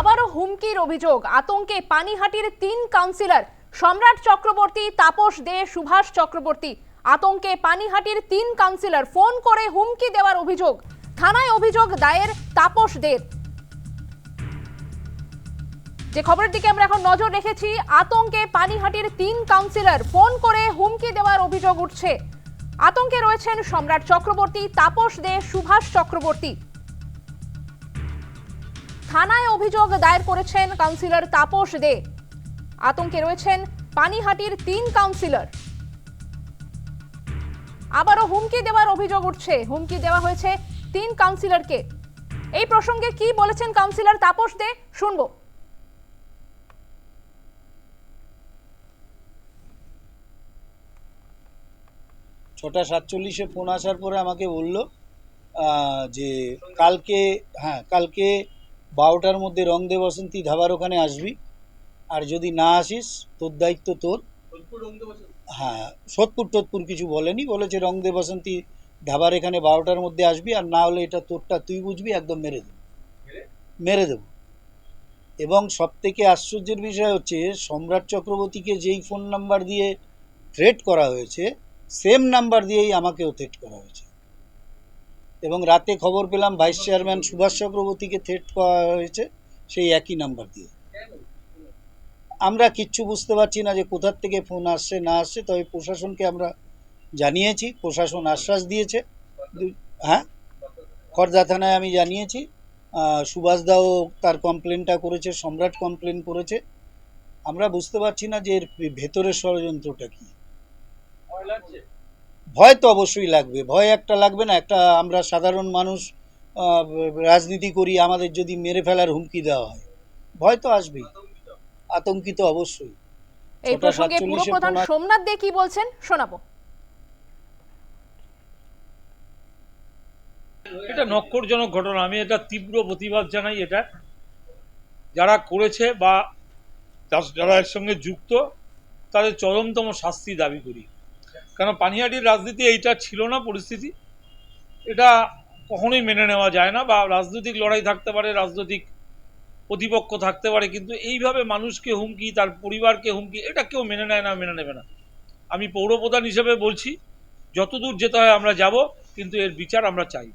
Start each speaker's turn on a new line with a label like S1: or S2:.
S1: আবারও হুমকির অভিযোগ। আতঙ্কে পানিহাটির তিন কাউন্সিলর, সম্রাট চক্রবর্তী, তাপস দে, সুভাষ চক্রবর্তী। আতঙ্কে পানিহাটির তিন কাউন্সিলর ফোন করে হুমকি দেওয়ার অভিযোগ। থানায় অভিযোগ দায়ের তাপস দের যে খবরের দিকে আমরা এখন নজর রেখেছি, আতঙ্কে পানিহাটির তিন কাউন্সিলর ফোন করে হুমকি দেওয়ার অভিযোগ উঠছে। আতঙ্কে রয়েছেন সম্রাট চক্রবর্তী, তাপস দে, সুভাষ চক্রবর্তী। থানায় অভিযোগ দায়ের করেছেন কাউন্সিলর তাপস দে। আতঙ্কে রয়েছেন পানিহাটির তিন কাউন্সিলর। আবারও হুমকি দেওয়ার অভিযোগ উঠছে। হুমকি দেওয়া হয়েছে তিন কাউন্সিলরকে। এই প্রসঙ্গে কি বলেছেন কাউন্সিলর তাপস দে, শুনব।
S2: ছটা সাতচল্লিশে ফোন আসার পরে আমাকে বলল যে কালকে হ্যাঁ কালকে বারোটার মধ্যে রং দে বসন্তী, ধাবার ওখানে আসবি। আর যদি না আসিস, তোর দায়িত্ব তোর। হ্যাঁ সোদপুর টোদপুর কিছু বলেনি, বলেছে রং দে বসন্তী, ধাবার এখানে বারোটার মধ্যে আসবি, আর না হলে এটা তোরটা তুই বুঝবি, একদম মেরে দেবো। মেরে দেবো। এবং সব থেকে আশ্চর্যের বিষয় হচ্ছে, সম্রাট চক্রবর্তীকে যেই ফোন নাম্বার দিয়ে থ্রেট করা হয়েছে সেম নাম্বার দিয়েই আমাকেও থ্রেট করা হয়েছে। এবং রাতে খবর পেলাম ভাইস চেয়ারম্যান সুভাষ চক্রবর্তীকে থ্রেট করা হয়েছে সেই একই নাম্বার দিয়ে। আমরা কিচ্ছু বুঝতে পারছি না যে কোথার থেকে ফোন আসছে না আসছে তবে প্রশাসনকে আমরা জানিয়েছি প্রশাসন আশ্বাস দিয়েছে। হ্যাঁ? খড়দা থানায় আমি জানিয়েছি আহ, সুভাষদাও তার কমপ্লেনটা করেছে সম্রাট কমপ্লেন করেছে। আমরা বুঝতে পারছি না যে এর ভেতরের ষড়যন্ত্রটা কি। ভয় তো অবশ্যই লাগবে। ভয় একটা লাগবে না একটা আমরা সাধারণ মানুষ আহ, রাজনীতি করি আমাদের যদি মেরে ফেলার হুমকি দেওয়া হয়। ভয় তো আসবেই আতঙ্কিত অবশ্যই।
S1: এই প্রসঙ্গে পুরো প্রধান সোমনাথ দে কি বলছেন? শোনাবো।
S3: এটা নক্করজনক ঘটনা আমি এটা তীব্র প্রতিবাদ জানাই এটা। যারা করেছে বা যারা এর সঙ্গে যুক্ত তাদের চরমতম শাস্তি দাবি করি। কারণ পানিহাটির রাজনীতি এইটা ছিল না পরিস্থিতি। এটা কখনোই মেনে নেওয়া যায় না বা রাজনৈতিক লড়াই থাকতে পারে, রাজনৈতিক প্রতিপক্ষ থাকতে পারে, কিন্তু এইভাবে মানুষকে হুমকি, তার পরিবারকে হুমকি, এটা কেউ মেনে নেয় না, মেনে নেবে না। আমি পৌরপ্রধান হিসেবে বলছি, যতদূর যেতে হয় আমরা যাব, কিন্তু এর বিচার আমরা চাই।